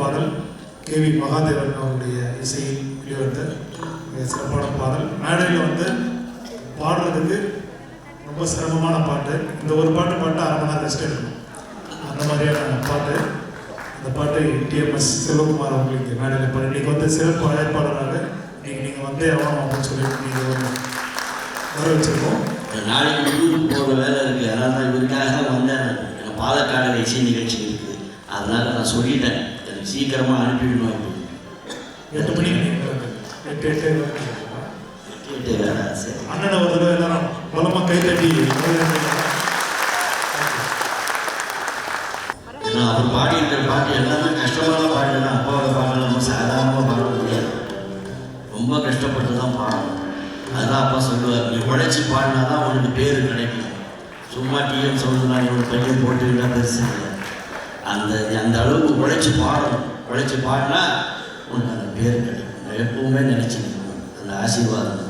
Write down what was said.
பாடல் K V Mahadevan அவருடைய இசையில் வெளிவந்த சிறப்பான பாடல். மேடையில் வந்து பாடுறதுக்கு ரொம்ப சிரமமான பாட்டு. இந்த ஒரு பாட்டு பாட்டு அரை மணி நேரம் ரெஸ்ட் அந்த மாதிரியான பாட்டு. இந்த பாட்டு டிஎம்எஸ் சிவகுமார் அவங்களுக்கு மேடையில் பாடு. இன்றைக்கி வந்து சிறப்பு அழைப்பாளராக இன்றைக்கி நீங்கள் வந்தே எவ்வளோ அப்படின்னு சொல்லி நீங்கள் வர வச்சுருக்கோம் நாளைக்கு ஊருக்கு போகிற வேலை இருக்குது அதனால தான் இவருக்காக வந்தேன் பாலக்காடு இசை நிகழ்ச்சி இருக்குது அதனால் நான் சொல்லிட்டேன். சீக்கிரமாக அனுப்பிவிடணும் அப்படின்னு எட்டு மணிக்கு நீங்கள் எட்டு எட்டு சரி. அண்ணனை ஒரு தடவை எல்லாரும் பலமாக கை தட்டி ஏன்னா அவர் பாடியிருக்கிற பாட்டு எல்லாமே கஷ்டமான பாட்டு தான் அப்பாவோட பாட்டு நம்ம சாதாரணமாக பாட முடியாது. ரொம்ப கஷ்டப்பட்டு தான் பாடணும். அதெல்லாம் அப்பா சொல்லுவார் நீ உழைச்சி பாடினா தான் உனக்கு பேர் கிடைக்கும். சும்மா டிஎம் சொல்லுனா இவங்க பையன் பெருசு. இல்லை அந்த அந்த அளவுக்கு உழைச்சி பாடணும். உழைச்சி பாடினா உனக்கு அந்த பேர் கிடைக்கும். நான் எப்பவுமே நினச்சிக்கணும் அந்த ஆசீர்வாதம்.